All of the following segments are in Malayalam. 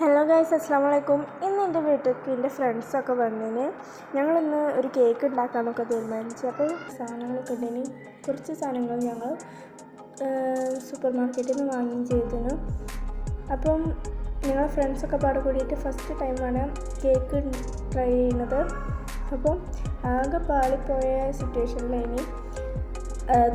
ഹലോ ഗൈസ് അസ്സാം വലൈക്കും ഇന്ന് എന്റെ വീട്ടിലേക്ക് എന്റെ ഫ്രണ്ട്സൊക്കെ വന്നതിന് ഞങ്ങളിന്ന് ഒരു കേക്ക് ഉണ്ടാക്കാമെന്നൊക്കെ തീരുമാനിച്ചു. അപ്പോൾ സാധനങ്ങളൊക്കെ ഉണ്ടെങ്കിൽ കുറച്ച് സാധനങ്ങൾ ഞങ്ങൾ സൂപ്പർ മാർക്കറ്റിൽ നിന്ന് വാങ്ങുകയും ചെയ്തിരുന്നു. അപ്പം ഞങ്ങൾ ഫ്രണ്ട്സൊക്കെ പാടെ കൂടിയിട്ട് ഫസ്റ്റ് ടൈമാണ് കേക്ക് ട്രൈ ചെയ്യുന്നത്. അപ്പം ആകെ പാളിപ്പോയ സിറ്റുവേഷനിലിനി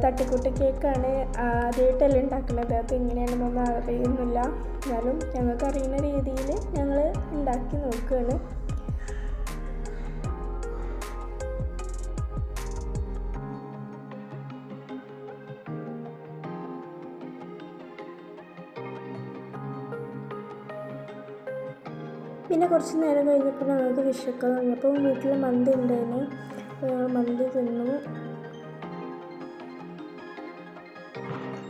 തട്ടിക്കൂട്ട് കേക്കാണ് ആദ്യമായിട്ടല്ല ഉണ്ടാക്കുന്നത്. അത് എങ്ങനെയാണെന്നൊന്നും അറിയുന്നില്ല. എന്നാലും ഞങ്ങൾക്ക് അറിയുന്ന രീതിയിൽ ഞങ്ങൾ ഉണ്ടാക്കി നോക്കുകയാണ്. പിന്നെ കുറച്ച് നേരം കഴിഞ്ഞപ്പോൾ ഞങ്ങൾക്ക് വിശക്കാൻ തുടങ്ങിയപ്പോൾ വീട്ടിൽ മന്തി ഉണ്ടായിരുന്നു. മന്തി തിന്നു.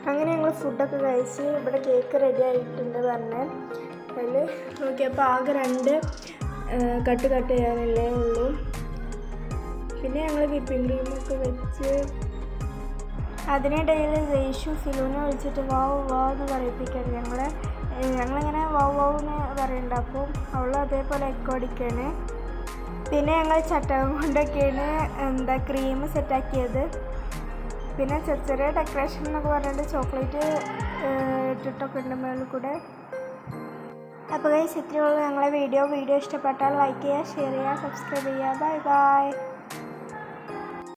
അങ്ങനെ ഞങ്ങൾ ഫുഡൊക്കെ കഴിച്ച് ഇവിടെ കേക്ക് റെഡി ആയിട്ടുണ്ട് പറഞ്ഞ്. അതിൽ നോക്കിയപ്പോൾ ആകെ രണ്ട് കട്ട് കട്ട് ചെയ്യാനല്ലേ ഉള്ളൂ. പിന്നെ ഞങ്ങൾ വിപ്പിംഗ് ക്രീമൊക്കെ വെച്ച് അതിനിടയിൽ ജയ്ഷു ഫിലൂനെ വിളിച്ചിട്ട് വാവ് വാവ് എന്ന് പറയിപ്പിക്കാൻ ഞങ്ങൾ ഞങ്ങളിങ്ങനെ വാവ് വാവ് എന്ന് പറയുന്നുണ്ട് അപ്പോൾ അവൾ അതേപോലെ എക്കോ അടിക്കാണ്. പിന്നെ ഞങ്ങൾ ചട്ടകം കൊണ്ടൊക്കെയാണ് എന്താ ക്രീം സെറ്റാക്കിയത് പിന്നെ ചെറിയ ചെറിയ ഡെക്കറേഷൻ എന്നൊക്കെ പറഞ്ഞിട്ട് ചോക്ലേറ്റ് ഇട്ടിട്ടൊക്കെ ഉണ്ട് മുകളിൽ കൂടെ. അപ്പോൾ ഇത്രയേ ഉള്ളൂ. ഞങ്ങളെ വീഡിയോ വീഡിയോ ഇഷ്ടപ്പെട്ടാൽ ലൈക്ക് ചെയ്യുക ഷെയർ ചെയ്യുക സബ്സ്ക്രൈബ് ചെയ്യുക. Bye bye